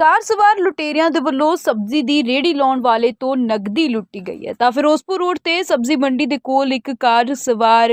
ਕਾਰ ਸਵਾਰ ਲੁਟੇਰਿਆਂ ਦੇ ਵੱਲੋਂ ਸਬਜ਼ੀ ਦੀ ਰੇਹੜੀ ਲਾਉਣ ਵਾਲੇ ਤੋਂ ਨਗਦੀ ਲੁੱਟੀ ਗਈ ਹੈ। ਤਾਂ ਫਿਰੋਜ਼ਪੁਰ ਰੋਡ ਤੇ ਸਬਜ਼ੀ ਮੰਡੀ ਦੇ ਕੋਲ ਇੱਕ ਕਾਰ ਸਵਾਰ,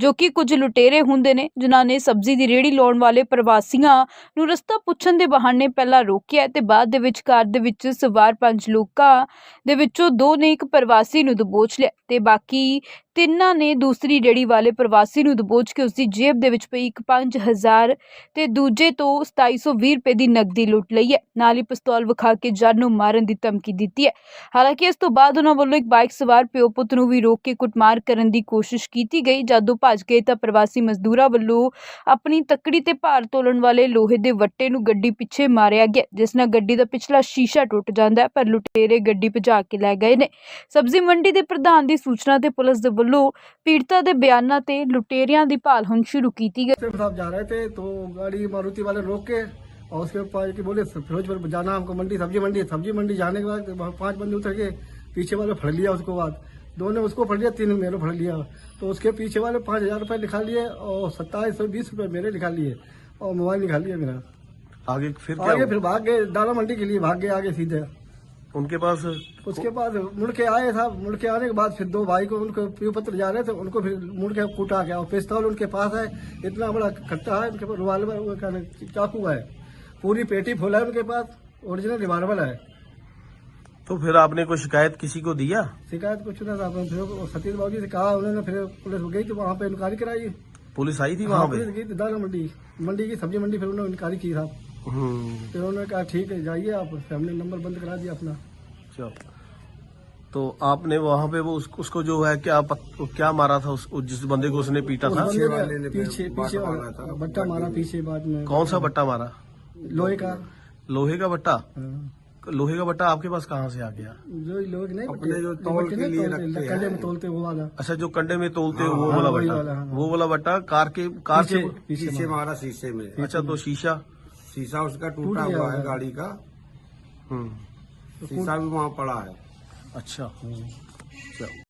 ਜੋ ਕਿ ਕੁਝ ਲੁਟੇਰੇ ਹੁੰਦੇ ਨੇ, ਜਿਨ੍ਹਾਂ ਨੇ ਸਬਜ਼ੀ ਦੀ ਰੇਹੜੀ ਲਾਉਣ ਵਾਲੇ ਪ੍ਰਵਾਸੀਆਂ ਨੂੰ ਰਸਤਾ ਪੁੱਛਣ ਦੇ ਬਹਾਨੇ ਪਹਿਲਾਂ ਰੋਕਿਆ ਤੇ ਬਾਅਦ ਦੇ ਵਿੱਚ ਕਾਰ ਦੇ ਵਿੱਚ ਸਵਾਰ ਪੰਜ ਲੋਕਾਂ ਦੇ ਵਿੱਚੋਂ ਦੋ ਨੇ ਇੱਕ ਪ੍ਰਵਾਸੀ ਨੂੰ ਦਬੋਚ ਲਿਆ ਤੇ ਬਾਕੀ ਤਿੰਨਾਂ ਨੇ ਦੂਸਰੀ ਰੇਹੜੀ ਵਾਲੇ ਪ੍ਰਵਾਸੀ ਨੂੰ ਦਬੋਚ ਕੇ ਉਸ ਦੀ ਜੇਬ ਦੇ ਵਿੱਚ ਪਈ ਇੱਕ 5000 ਤੇ ਦੂਜੇ ਤੋਂ 2720 ਰੁਪਏ ਦੀ ਨਕਦੀ ਲੁੱਟ ਲਈ ਹੈ। ਨਾਲ ਹੀ ਪਿਸਤੌਲ ਵਿਖਾ ਕੇ ਜਨ ਨੂੰ ਮਾਰਨ ਦੀ ਧਮਕੀ ਦਿੱਤੀ ਹੈ। ਹਾਲਾਂਕਿ ਇਸ ਤੋਂ ਬਾਅਦ ਉਹਨਾਂ ਵੱਲੋਂ ਇੱਕ ਬਾਈਕ ਸਵਾਰ ਪਿਓ ਪੁੱਤ ਨੂੰ ਵੀ ਰੋਕ ਕੇ ਕੁੱਟਮਾਰ ਕਰਨ ਦੀ ਕੋਸ਼ਿਸ਼ ਕੀਤੀ ਗਈ। ਜਦੋਂ ਭੱਜ ਗਏ ਤਾਂ ਪ੍ਰਵਾਸੀ ਮਜ਼ਦੂਰਾਂ ਵੱਲੋਂ ਆਪਣੀ ਤੱਕੜੀ ਤੇ ਭਾਰ ਤੋਲਣ ਵਾਲੇ ਲੋਹੇ ਦੇ ਵੱਟੇ ਨੂੰ ਗੱਡੀ ਪਿੱਛੇ ਮਾਰਿਆ ਗਿਆ, ਜਿਸ ਨਾਲ ਗੱਡੀ ਦਾ ਪਿਛਲਾ ਸ਼ੀਸ਼ਾ ਟੁੱਟ ਜਾਂਦਾ ਹੈ, ਪਰ ਲੁਟੇਰੇ ਗੱਡੀ ਭਜਾ ਕੇ ਲੈ ਗਏ ਨੇ। ਸਬਜ਼ੀ ਮੰਡੀ ਦੇ ਪ੍ਰਧਾਨ ਦੀ ਸੂਚਨਾ ਤੇ ਪੁਲਿਸ ਦੇ ਵੱਲੋਂ ਪੀੜਤਾ ਦੇ ਬਿਆਨਾਂ ਤੇ ਲੁਟੇਰਿਆਂ ਦੀ ਭਾਲ ਹੁਣ ਸ਼ੁਰੂ ਕੀਤੀ ਗਈ सिर्फ साहब जा रहे थे तो गाड़ी मारुति वाले रोक के और उसके ऊपर कि बोले फिरोजपुर जाना हमको मंडी सब्जी मंडी सब्जी मंडी जाने के बाद वहाँ पांच बंदे उतर के पीछे वाले फड़ लिया उसको बाद दो ने उसको फड़ लिया तीन ने मेरे फड़ लिया तो उसके पीछे वाले पाँच हजार रुपये लिखा लिए और सत्ताईस सौ बीस रुपये मेरे लिखा लिए और मोबाइल निकाल लिया मेरा आगे फिर क्या आगे हुआ? फिर भाग गए दाना मंडी के लिए भाग गए आगे सीधे उनके पास उसके बाद मुड़ के आए था मुड़ के आने के बाद फिर दो भाई को उनको प्रिय पत्र जा रहे थे उनको फिर मुड़ के कूटा गया। और पिस्तौल उनके पास है इतना बड़ा खट्टा है उनके पास रिवाल्वर चाकू है। पूरी पेटी फुल है उनके पास ओरिजिनल रिवाल्वर है। तो फिर आपने कोई शिकायत किसी को दिया? शिकायत कुछ ना था फिर सतीश बाबू जी से कहा उन्होंने फिर पुलिस गई थी वहाँ पे इंक्वायरी कराई। पुलिस आई थी हाँ, वहाँ पे? गई थी दाना मंडी मंडी की सब्ज़ी मंडी फिर उन्होंने इंक्वायरी की था। फिर उन्होंने कहा ठीक है जाइए आप फैमिली नंबर बंद करा दिया अपना। चलो तो आपने वहाँ पे वो उस, उसको जो है क्या पत, क्या मारा था उस, उस जिस बंदे को उसने पीटा उस था? ने पीछे पीछे वाला बट्टा मारा पीछे बाद में। कौन सा बट्टा मारा? लोहे का। लोहे का बट्टा? हाँ। लोहे का बट्टा आपके पास कहाँ से आ गया? जो लोग नहीं अपने जो तौल के लिए रखते हैं। में तोलते वो वाला। अच्छा जो कंडे में तोलते हो वो हाँ, वाला बट्टा। हाँ। वो वाला बट्टा कार के कार पीछे के पीछे शीशे मारा। मारा शीशे में। अच्छा तो शीशा? शीशा उसका टूटा हुआ है गाड़ी का। हम्म। शीशा भी वहाँ पड़ा है। अच्छा। चलो।